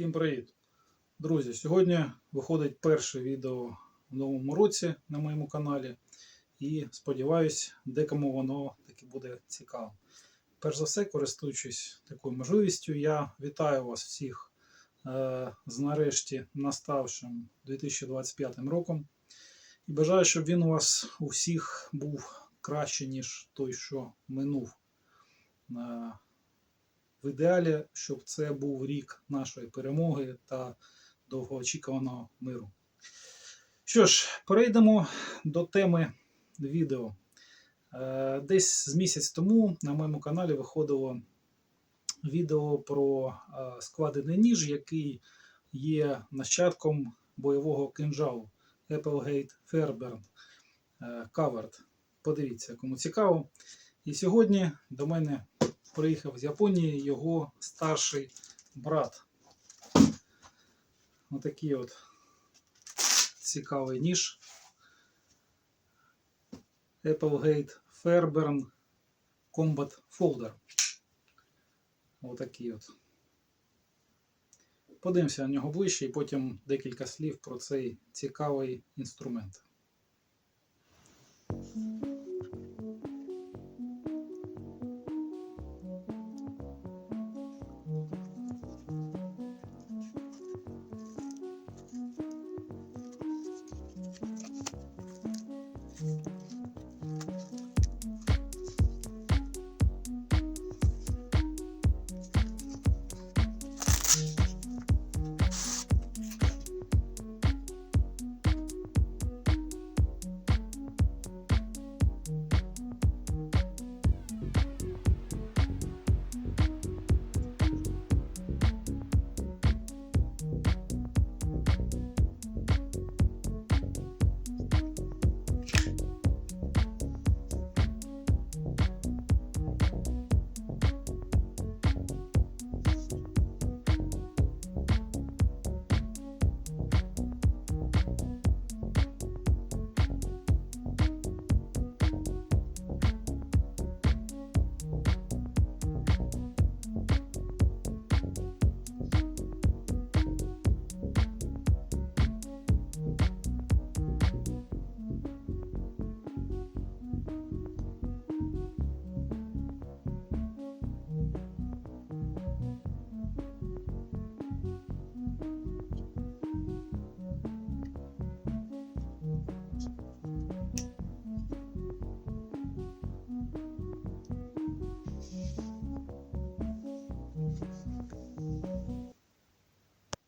Всім привіт! Друзі! Сьогодні виходить перше відео в новому році на моєму каналі. І сподіваюсь, декому воно таки буде цікаво. Перш за все, користуючись такою можливістю, я вітаю вас всіх е, з нарешті наставшим 2025 роком. І бажаю, щоб він у вас у всіх був краще, ніж той, що минув. Е, в ідеалі, щоб це був рік нашої перемоги та довгоочікуваного миру. Що ж, перейдемо до теми відео. Е, Десь з місяць тому на моєму каналі виходило відео про е, складений ніж, який є нащадком бойового кинжалу Applegate Fairburn е, Covered. Подивіться, кому цікаво. І сьогодні до мене приїхав з Японії його старший брат. Отакий от цікавий ніж. Applegate Fairburn Combat Folder. Отакий от. Подивимося на нього ближче і потім декілька слів про цей цікавий інструмент.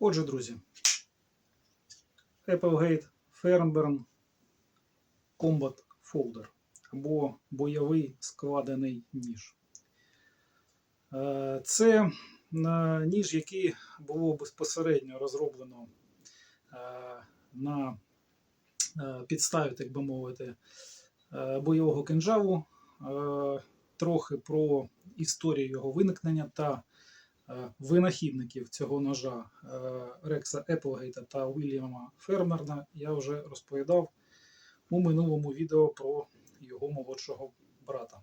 Отже, друзі, Applegate Fairburn Combat Folder або бойовий складений ніж. Е, Це е, ніж, який було безпосередньо розроблено е, на підставі, так би мовити, бойового кинжалу. Трохи про історію його виникнення та винахідників цього ножа е, Рекса Еплгейта та Уільяма Фермерна я вже розповідав у минулому відео про його молодшого брата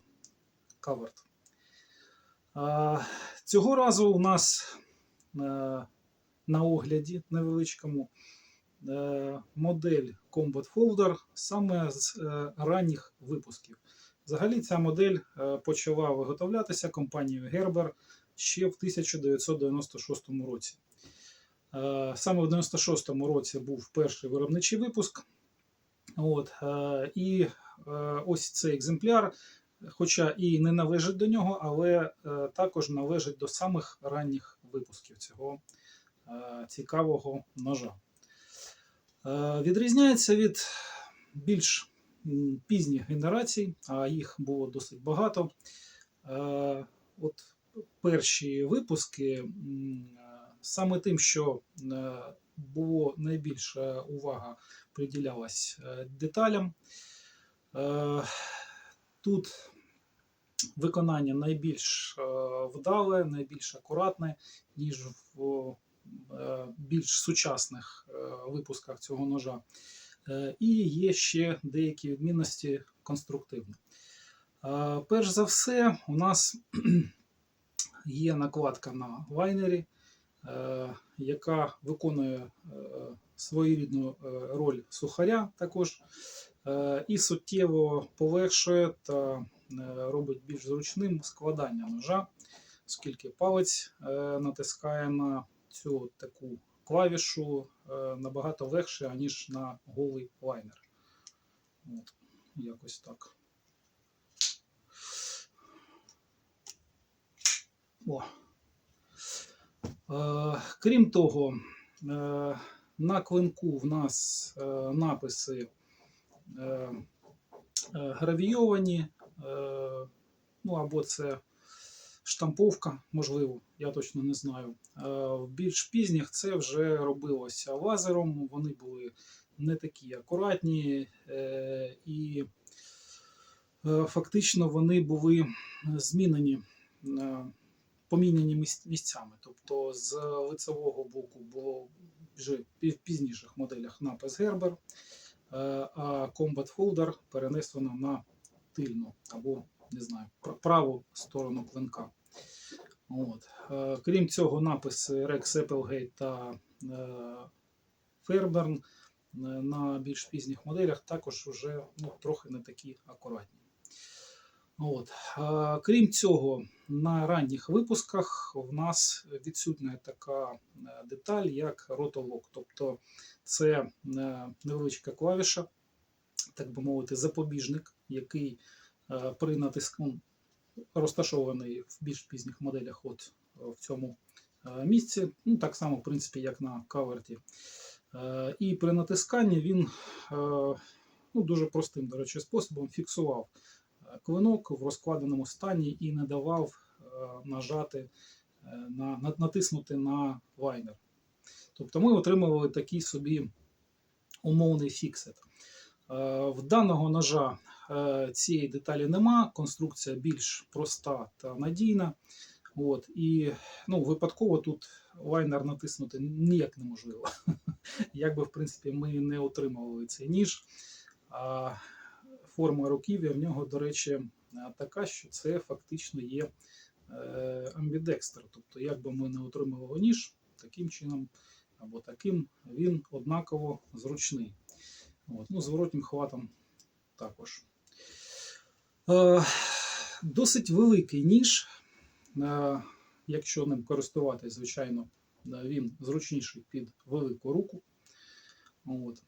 Каверт. Е, Цього разу у нас е, на огляді невеличкому е, модель Combat Folder саме з е, ранніх випусків. Взагалі ця модель е, почала виготовлятися компанією Gerber ще в 1996 році. Е, Саме в 96-му році був перший виробничий випуск. От, е, І е, ось цей екземпляр, хоча і не належить до нього, але також належить до самих ранніх випусків цього цікавого ножа. Відрізняється від більш пізніх генерацій, а їх було досить багато. От перші випуски саме тим, що е, було найбільша увага приділялась е, деталям. Е, Тут виконання найбільш вдале, найбільш акуратне, ніж в більш сучасних випусках цього ножа. І є ще деякі відмінності конструктивні. Перш за все, у нас є накладка на лайнері. Е, яка виконує е, своєрідну е, роль сухаря також, і суттєво полегшує та робить більш зручним складання ножа, оскільки палець натискає на цю таку клавішу набагато легше, аніж на голий лайнер. От, якось так. О. Е, крім того, е, на клинку в нас е, написи е, е, гравійовані, е, ну або це штамповка, можливо, я точно не знаю. Е, в більш пізніх це вже робилося лазером, вони були не такі акуратні, е, і е, фактично вони були змінені. е, поміняні місцями. Тобто з лицевого боку було вже в пізніших моделях напис е, а Combat Folder перенесено на тильну або не знаю, праву сторону клинка. От. Е, Крім цього, написи Rex Applegate та е, Fairburn е, на більш пізніх моделях також вже ну, трохи не такі акуратні. От. Е, Крім цього, на ранніх випусках в нас відсутня така е, деталь, як ротолок. Тобто це е, невеличка клавіша, так би мовити, запобіжник, який при натиску ну, розташований в більш пізніх моделях от в цьому місці. Ну, так само, в принципі, як на каверті. І при натисканні він ну, дуже простим, до речі, способом фіксував клинок в розкладеному стані і не давав е, нажати, е, на, на- натиснути на лайнер. Тобто ми отримували такий собі умовний фіксит. Е, В даного ножа цієї деталі нема, конструкція більш проста та надійна. От, і ну, випадково тут лайнер натиснути ніяк неможливо. Якби, в принципі, ми не отримували цей ніж. Форма руків'я в нього, до речі, е, така, що це фактично є е, амбідекстер. Тобто, як би ми не отримували ніж, таким чином або таким, він однаково зручний. От. Ну, зворотнім хватом також. Е, досить великий ніж. Якщо ним користуватись, звичайно, він зручніший під велику руку. От.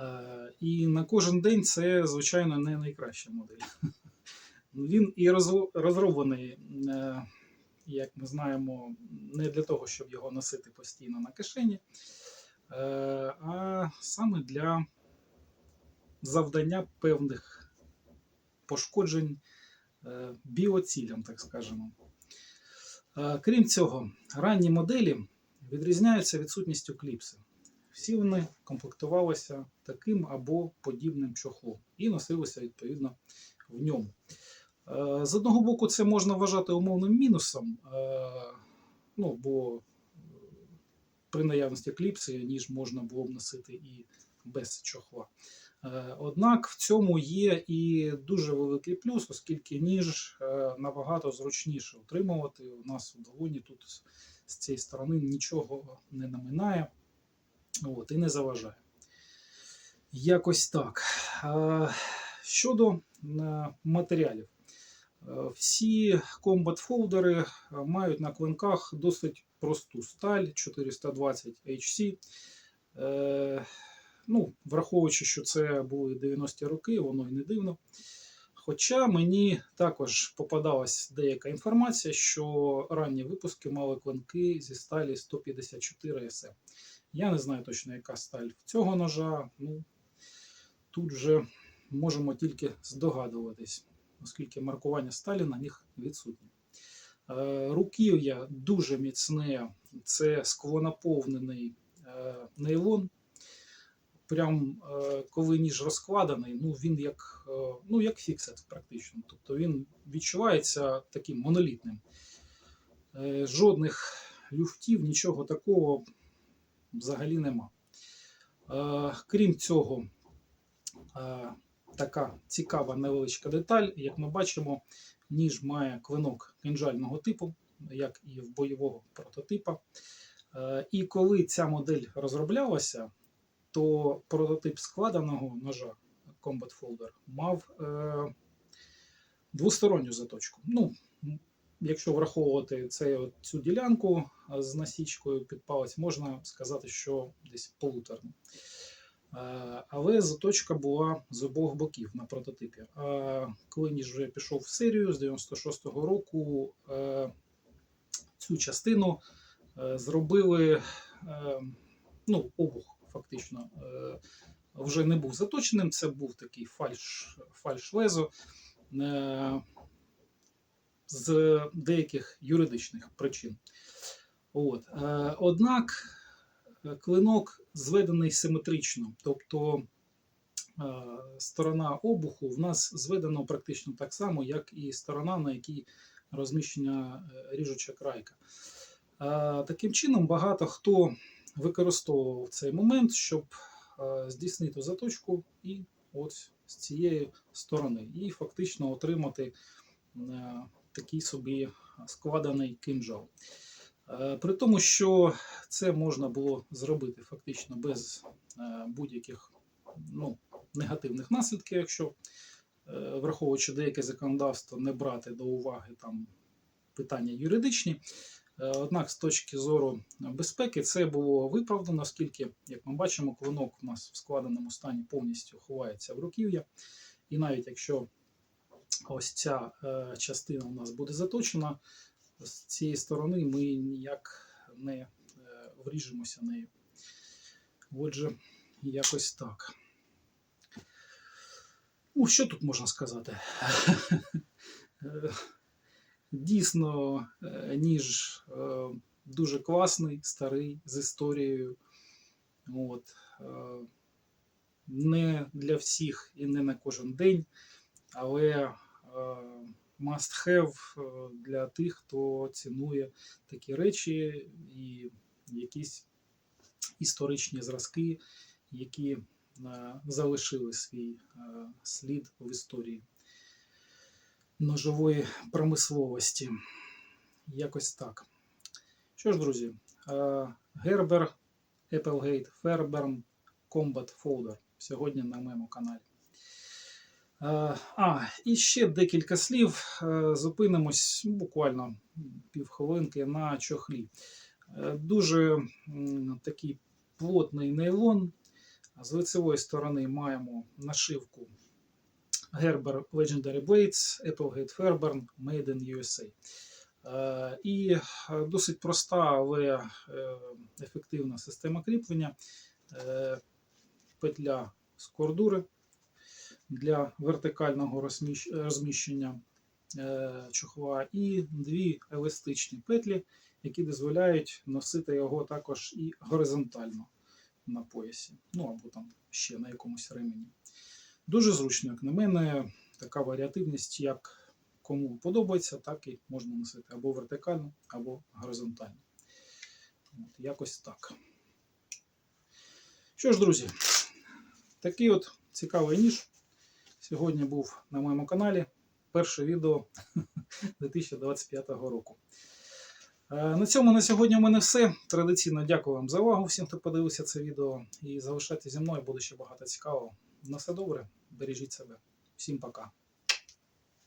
Е, і на кожен день це, звичайно, не найкраща модель. Він і розро- розроблений, е, як ми знаємо, не для того, щоб його носити постійно на кишені, е, а саме для завдання певних пошкоджень біоцілям, так скажемо. Крім цього, ранні моделі відрізняються відсутністю кліпси. Всі вони комплектувалися таким або подібним чохлом і носилися відповідно в ньому. Е, З одного боку, це можна вважати умовним мінусом, е, ну, бо е, при наявності кліпси ніж можна було б носити і без чохла. Однак в цьому є і дуже великий плюс, оскільки ніж набагато зручніше утримувати. У нас у долоні тут з цієї сторони нічого не наминає от, і не заважає. Якось так. Е, Щодо е, матеріалів. Е, Всі Combat Folder мають на клинках досить просту сталь 420 HC. Е, ну, враховуючи, що це були 90-ті роки, воно і не дивно. Хоча мені також попадалась деяка інформація, що ранні випуски мали клинки зі сталі 154 SM. Я не знаю точно, яка сталь цього ножа. Ну, тут вже можемо тільки здогадуватись, оскільки маркування сталі на них відсутнє. Е, Руків'я дуже міцне, це склонаповнений е, нейлон. Прям е, коли ніж розкладений, ну він як, ну, як фіксет практично. Тобто він відчувається таким монолітним. Жодних люфтів, нічого такого взагалі нема. Е, Крім цього, е, така цікава невеличка деталь. Як ми бачимо, ніж має клинок кинжального типу. як і в бойового прототипа. Е, І коли ця модель розроблялася, то прототип складеного ножа Combat Folder мав двосторонню заточку. Ну, якщо враховувати це, от цю ділянку з насічкою під палець, можна сказати, що десь полуторну. Е, Але заточка була з обох боків на прототипі. А коли ніж вже пішов в серію з 96-го року, цю частину зробили ну, обух, фактично. Вже не був заточеним, це був такий фальш, фальш-лезо е, з деяких юридичних причин. От. Е, Однак е, клинок зведений симетрично, тобто е, сторона обуху в нас зведена практично так само, як і сторона, на якій розміщена ріжуча крайка. Таким чином, багато хто використовував цей момент, щоб здійснити заточку і от з цієї сторони, і фактично отримати такий собі складений кинджал. Е, При тому, що це можна було зробити фактично без е, будь-яких ну, негативних наслідків, якщо е, враховуючи деяке законодавство, не брати до уваги там питання юридичні. Однак, з точки зору безпеки, це було виправдано, оскільки, як ми бачимо, клинок у нас в складеному стані повністю ховається в руків'я. І навіть якщо ось ця е, частина у нас буде заточена, з цієї сторони ми ніяк не е, вріжемося нею. Отже, якось так. Ну, що тут можна сказати? Дійсно, е, ніж дуже класний, старий, з історією. От. Не для всіх і не на кожен день, але must have е, для тих, хто цінує такі речі і якісь історичні зразки, які е, залишили свій е, слід в історії ножової промисловості. Якось так. Що ж, друзі, Гербер, Applegate, Fairburn, Combat Folder сьогодні на моєму каналі. Е, А, і ще декілька слів. Е, Зупинимось буквально півхвилинки на чохлі. Е, Дуже такий плотний нейлон. З лицевої сторони маємо нашивку Gerber Legendary Blades, Applegate Fairburn, Made in USA. І досить проста, але ефективна система кріплення. Петля з кордури для вертикального розміщення е, чохла, і дві еластичні петлі, які дозволяють носити його також і горизонтально на поясі, ну або там ще на якомусь ремені. Дуже зручно, як на мене, така варіативність, як кому подобається, так і можна носити або вертикально, або горизонтально. От, якось так. Що ж, друзі, такий от цікавий ніж сьогодні був на моєму каналі. Перше відео 2025 року. Е, На цьому на сьогодні у мене все. Традиційно дякую вам за увагу всім, хто подивився це відео. І залишайтеся зі мною, буде ще багато цікавого. На все добре, бережіть себе. Всім пока.